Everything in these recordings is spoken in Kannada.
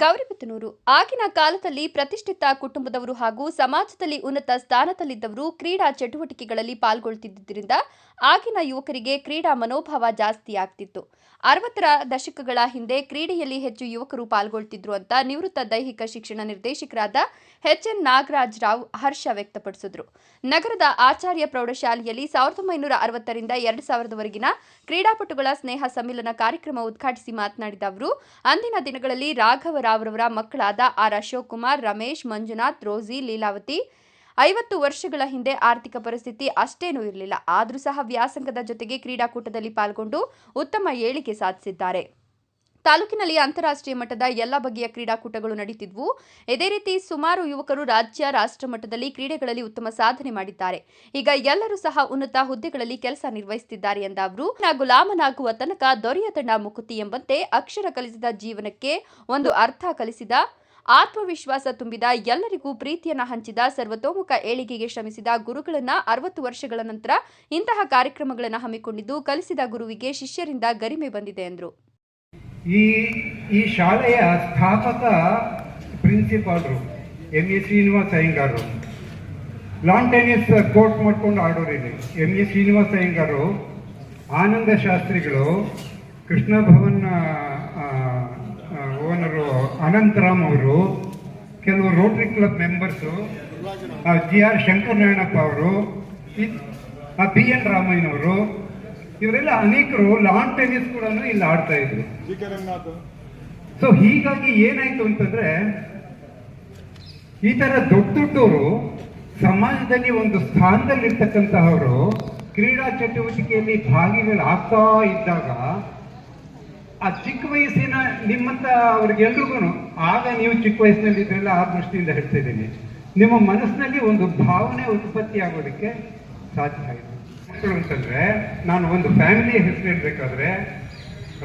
ಗೌರಿಬಿದನೂರು. ಆಗಿನ ಕಾಲದಲ್ಲಿ ಪ್ರತಿಷ್ಠಿತ ಕುಟುಂಬದವರು ಹಾಗೂ ಸಮಾಜದಲ್ಲಿ ಉನ್ನತ ಸ್ಥಾನದಲ್ಲಿದ್ದವರು ಕ್ರೀಡಾ ಚಟುವಟಿಕೆಗಳಲ್ಲಿ ಪಾಲ್ಗೊಳ್ತಿದ್ದರಿಂದ ಆಗಿನ ಯುವಕರಿಗೆ ಕ್ರೀಡಾ ಮನೋಭಾವ ಜಾಸ್ತಿ ಆಗ್ತಿತ್ತು. ಅರವತ್ತರ ದಶಕಗಳ ಹಿಂದೆ ಕ್ರೀಡೆಯಲ್ಲಿ ಹೆಚ್ಚು ಯುವಕರು ಪಾಲ್ಗೊಳ್ತಿದ್ರು ಅಂತ ನಿವೃತ್ತ ದೈಹಿಕ ಶಿಕ್ಷಣ ನಿರ್ದೇಶಕರಾದ ಎಚ್ ಎನ್ ನಾಗರಾಜ್ ರಾವ್ ಹರ್ಷ ವ್ಯಕ್ತಪಡಿಸಿದ್ರು. ನಗರದ ಆಚಾರ್ಯ ಪ್ರೌಢಶಾಲೆಯಲ್ಲಿ ಸಾವಿರದ ಒಂಬೈನೂರ ಅರವತ್ತರಿಂದ ಎರಡು ಸಾವಿರದವರೆಗಿನ ಕ್ರೀಡಾಪಟುಗಳ ಸ್ನೇಹ ಸಮ್ಮಿಲನ ಕಾರ್ಯಕ್ರಮ ಉದ್ಘಾಟಿಸಿ ಮಾತನಾಡಿದ ಅವರು, ಅಂದಿನ ದಿನಗಳಲ್ಲಿ ರಾಘವರಾವ್ರವರ ಮಕ್ಕಳಾದ ಆರ್ ಅಶೋಕ್ ಕುಮಾರ್ ರಮೇಶ್, ಮಂಜುನಾಥ್ ರೋಜಿ ಲೀಲಾವತಿ. ಐವತ್ತು ವರ್ಷಗಳ ಹಿಂದೆ ಆರ್ಥಿಕ ಪರಿಸ್ಥಿತಿ ಅಷ್ಟೇನೂ ಇರಲಿಲ್ಲ. ಆದರೂ ಸಹ ವ್ಯಾಸಂಗದ ಜೊತೆಗೆ ಕ್ರೀಡಾಕೂಟದಲ್ಲಿ ಪಾಲ್ಗೊಂಡು ಉತ್ತಮ ಏಳಿಗೆ ಸಾಧಿಸಿದ್ದಾರೆ. ತಾಲೂಕಿನಲ್ಲಿ ಅಂತಾರಾಷ್ಟ್ರೀಯ ಮಟ್ಟದ ಎಲ್ಲ ಬಗೆಯ ಕ್ರೀಡಾಕೂಟಗಳು ನಡೀತಿದ್ವು. ಇದೇ ರೀತಿ ಸುಮಾರು ಯುವಕರು ರಾಜ್ಯ, ರಾಷ್ಟ್ರ ಮಟ್ಟದಲ್ಲಿ ಕ್ರೀಡೆಗಳಲ್ಲಿ ಉತ್ತಮ ಸಾಧನೆ ಮಾಡಿದ್ದಾರೆ. ಈಗ ಎಲ್ಲರೂ ಸಹ ಉನ್ನತ ಹುದ್ದೆಗಳಲ್ಲಿ ಕೆಲಸ ನಿರ್ವಹಿಸುತ್ತಿದ್ದಾರೆ ಎಂದ ಅವರು ಗುಲಾಮನಾಗುವ ತನಕ ದೊರೆಯತಂಡ ಮುಕುತಿ ಎಂಬಂತೆ ಅಕ್ಷರ ಕಲಿಸಿದ ಜೀವನಕ್ಕೆ ಒಂದು ಅರ್ಥ ಕಲಿಸಿದ, ಆತ್ಮವಿಶ್ವಾಸ ತುಂಬಿದ, ಎಲ್ಲರಿಗೂ ಪ್ರೀತಿಯನ್ನ ಹಂಚಿದ, ಸರ್ವತೋಮುಖ ಏಳಿಗೆಗೆ ಶ್ರಮಿಸಿದ ಗುರುಗಳನ್ನ ಅರವತ್ತು ವರ್ಷಗಳ ನಂತರ ಇಂತಹ ಕಾರ್ಯಕ್ರಮಗಳನ್ನು ಹಮ್ಮಿಕೊಂಡಿದ್ದು ಕಲಿಸಿದ ಗುರುವಿಗೆ ಶಿಷ್ಯರಿಂದ ಗರಿಮೆ ಬಂದಿದೆ ಎಂದರು. ಈ ಈ ಶಾಲೆಯ ಸ್ಥಾಪಕ ಪ್ರಿನ್ಸಿಪಾಲ್ರು, M A Srinivasa Iyengar lawn tennis court ಮಾಡ್ಕೊಂಡು ಆಡೋರು ಇಲ್ಲಿ. ಎಂ ಎ ಶ್ರೀನಿವಾಸ ಅಯ್ಯಂಗಾರು ಆನಂದ ಶಾಸ್ತ್ರಿಗಳು, ಕೃಷ್ಣ ಭವನ್ ಓನರು ಅನಂತರಾಮ್ ಅವರು, ಕೆಲವು rotary club members G R Shankaranarayanappa ಅವರು ಬಿ ಎನ್ ರಾಮಯ್ಯನವರು ಇವರೆಲ್ಲ ಅನೇಕರು ಲಾನ್ ಟೆನ್ನಿಸ್ ಕೂಡ ಇಲ್ಲಿ ಆಡ್ತಾ ಇದ್ರು. ಸೊ ಹೀಗಾಗಿ ಏನಾಯ್ತು ಅಂತಂದ್ರೆ ಈ ತರ ದೊಡ್ಡ ದೊಡ್ಡವರು ಸಮಾಜದಲ್ಲಿ ಒಂದು ಸ್ಥಾನದಲ್ಲಿರ್ತಕ್ಕಂತಹವರು ಕ್ರೀಡಾ ಚಟುವಟಿಕೆಯಲ್ಲಿ ಭಾಗಿಗಳಾಗ್ತಾ ಇದ್ದಾಗ ಆ ಚಿಕ್ಕ ವಯಸ್ಸಿನ ನಿಮ್ಮಂತ ಅವ್ರಿಗೆಲ್ರಿಗೂ ಆಗ ನೀವು ಚಿಕ್ಕ ವಯಸ್ಸಿನಲ್ಲಿ ಇದ್ರೆಲ್ಲ ಆ ದೃಷ್ಟಿಯಿಂದ ಹೇಳ್ತಾ ಇದ್ದೀನಿ ನಿಮ್ಮ ಮನಸ್ಸಿನಲ್ಲಿ ಒಂದು ಭಾವನೆ ಉತ್ಪತ್ತಿ ಆಗೋದಕ್ಕೆ ಸಾಧ್ಯ ಆಯಿತು ಮಕ್ಕಳು ಅಂತಂದ್ರೆ, ನಾನು ಒಂದು ಫ್ಯಾಮಿಲಿ ಹೆಸರು ಹೇಳ್ಬೇಕಾದ್ರೆ,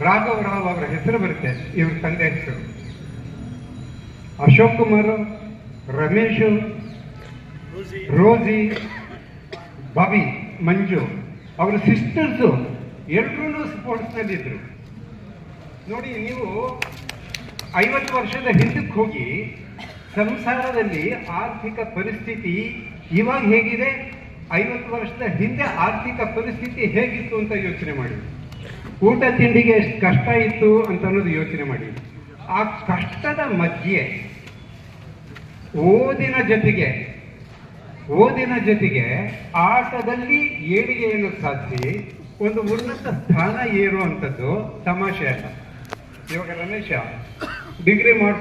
ರಾಘವ್ ರಾವ್ ಅವರ ಹೆಸರು ಬರುತ್ತೆ, ಇವ್ರ ತಂದೆ ಹೆಸರು. ಅಶೋಕ್ ಕುಮಾರ್, ರಮೇಶ್, ರೋಜಿ, ಬಾಬಿ, ಮಂಜು, ಅವರ ಸಿಸ್ಟರ್ಸು ಎಲ್ರೂ ಸ್ಪೋರ್ಟ್ಸ್ನಲ್ಲಿ ಇದ್ರು ನೋಡಿ, ನೀವು ಐವತ್ತು ವರ್ಷದ ಹಿಂದಕ್ಕೆ ಹೋಗಿ, ಸಂಸಾರದಲ್ಲಿ ಆರ್ಥಿಕ ಪರಿಸ್ಥಿತಿ ಇವಾಗ ಹೇಗಿದೆ? ಐವತ್ತು ವರ್ಷದ ಹಿಂದೆ ಆರ್ಥಿಕ ಪರಿಸ್ಥಿತಿ ಹೇಗಿತ್ತು ಅಂತ ಯೋಚನೆ ಮಾಡಿ ಊಟ ತಿಂಡಿಗೆ ಎಷ್ಟು ಕಷ್ಟ ಇತ್ತು ಅಂತ ಅನ್ನೋದು ಯೋಚನೆ ಮಾಡಿ ಆ ಕಷ್ಟದ ಮಧ್ಯೆ ಓದಿನ ಜೊತೆಗೆ ಓದಿನ ಜೊತೆಗೆ ಆಟದಲ್ಲಿ ಏಳಿಗೆಯನ್ನು ಸಾಧಿಸಿ ಒಂದು ಉನ್ನತ ಸ್ಥಾನ ಏರುವಂಥದ್ದು ತಮಾಷೆ ಅಲ್ಲ. ಇವಾಗ ರಮೇಶ ಡಿಗ್ರಿ ಮಾಡ್